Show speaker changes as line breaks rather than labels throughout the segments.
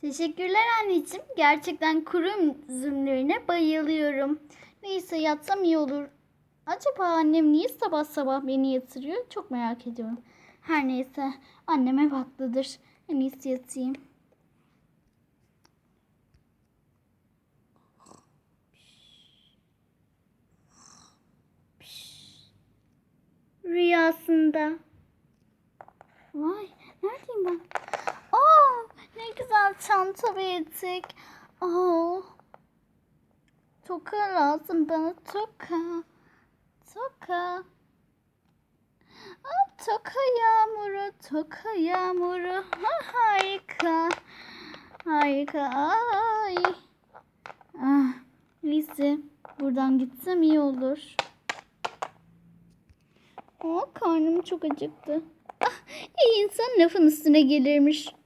Teşekkürler anneciğim. Gerçekten kuru üzümlerine bayılıyorum. Neyse yatsam iyi olur. Acaba annem niye sabah sabah beni yatırıyor? Çok merak ediyorum. Her neyse annem hep haklıdır. En iyisi yatayım. Rüyasında. Vay neredeyim ben? Çanta ve etek. Aa. Toka lazım bana toka. Toka. Aa, toka yağmuru, toka yağmuru. Ha, harika. Harika. Ay. Ah, neyse. Buradan gitsem iyi olur. Aa, karnım çok acıktı. Ah, insan lafın üstüne gelirmiş.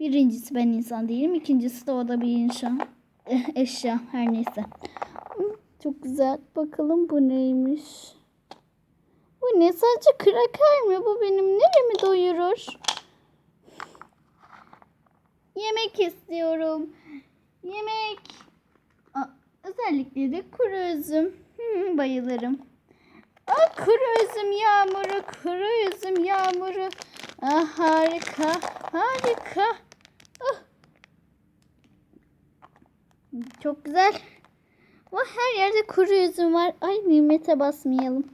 Birincisi ben insan değilim. ikincisi de o da bir insan. Eh, Eşya her neyse. Hmm, Çok güzel. Bakalım bu neymiş. Bu ne? Sadece kraker mi? Bu benim neremi doyurur? Yemek istiyorum. Yemek. Aa, özellikle de kuru üzüm. Hmm, bayılırım. Aa, kuru üzüm yağmuru, kuru üzüm yağmuru. Ah, harika, harika. Ah. Çok güzel. Vah, her yerde kuru üzüm var. Ay nimete basmayalım.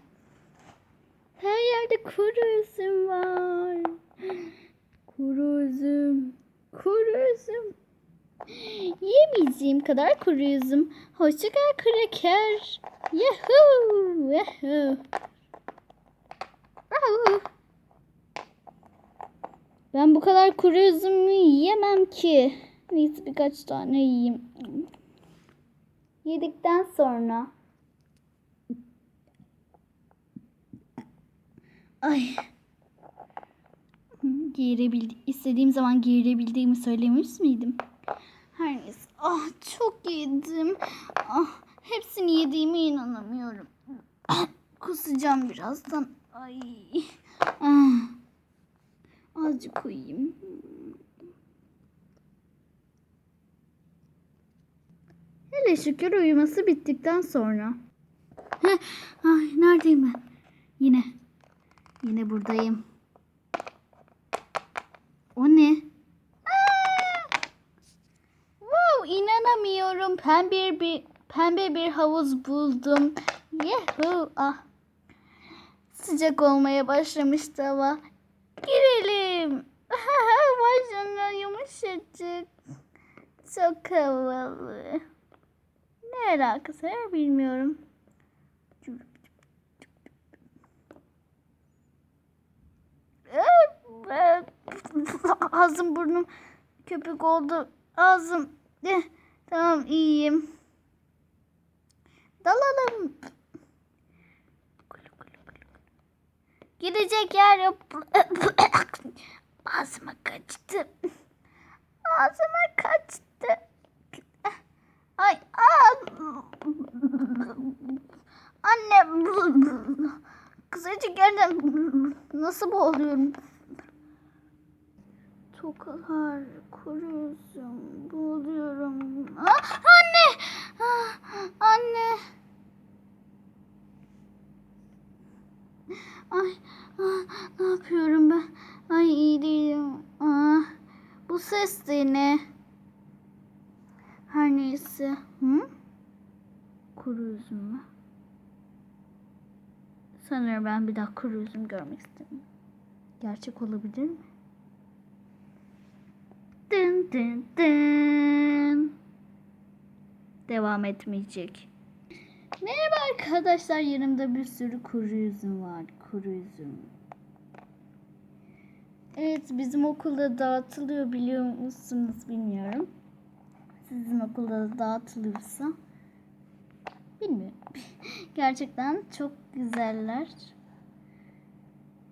Her yerde kuru üzüm var. Kuru üzüm, kuru üzüm. Yemeyeceğim kadar kuru üzüm. Hoşça kal kraker. Yahoo! Yahoo! Ben bu kadar kuru üzümü yiyemem ki. Neyse birkaç tane yiyeyim. Yedikten sonra Ay. Giyirebildi istediğim zaman giyirebildiğimi söylemiş miydim? Her neyse. Ah çok yedim. Ah hepsini yediğime inanamıyorum. Kusacağım birazdan. Ay. Ah. Azıcık uyuyayım. Hele şükür uyuması bittikten sonra. Ay neredeyim ben? Yine. Yine buradayım. O ne? Wow, inanamıyorum. Pembe bir pembe bir havuz buldum. Yahoo! Ah. Sıcak olmaya başlamıştı hava. Girelim. Vay canına yumuşacık. Çok havalı. Ne alakası var bilmiyorum. Ağzım burnum köpük oldu. Ağzım. Eh, tamam iyiyim. Dalalım. Gidecek yer yok. Ağzıma kaçtı. Ağzıma kaçtı. Ay, aa. Anne. Kısacık yerden nasıl boğuluyorum? Tokalar, kuruyorsun, boğuluyorum. Ah, anne! Ah, anne! Ay, ah, ne yapıyorum ben? Ay iyi değilim. Ah, bu ses de ne? Her neyse. Hı? Kuru üzüm mü? Sanırım ben bir daha kuru üzüm görmek istemiyorum. Gerçek olabilir mi? Dın dın dın. Devam etmeyecek. Merhaba arkadaşlar. Yanımda bir sürü kuru üzüm var. Kuru üzüm. Evet bizim okulda dağıtılıyor biliyor musunuz bilmiyorum. Sizin okulda da dağıtılırsa bilmiyorum. Gerçekten çok güzeller.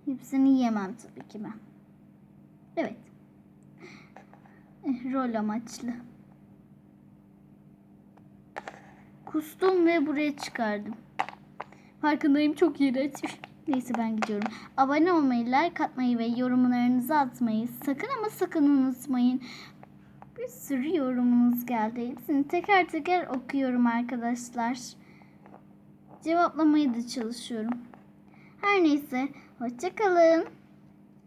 Hepsini yemem tabii ki ben. Evet. Eh, Rol amaçlı. Kustum ve buraya çıkardım. Farkındayım çok iğrenç. Neyse ben gidiyorum. Abone olmayı, like atmayı ve yorumlarınızı atmayı sakın ama sakın unutmayın. Bir sürü yorumunuz geldi. Hepsini teker teker okuyorum arkadaşlar. Cevaplamaya da çalışıyorum. Her neyse, hoşça kalın.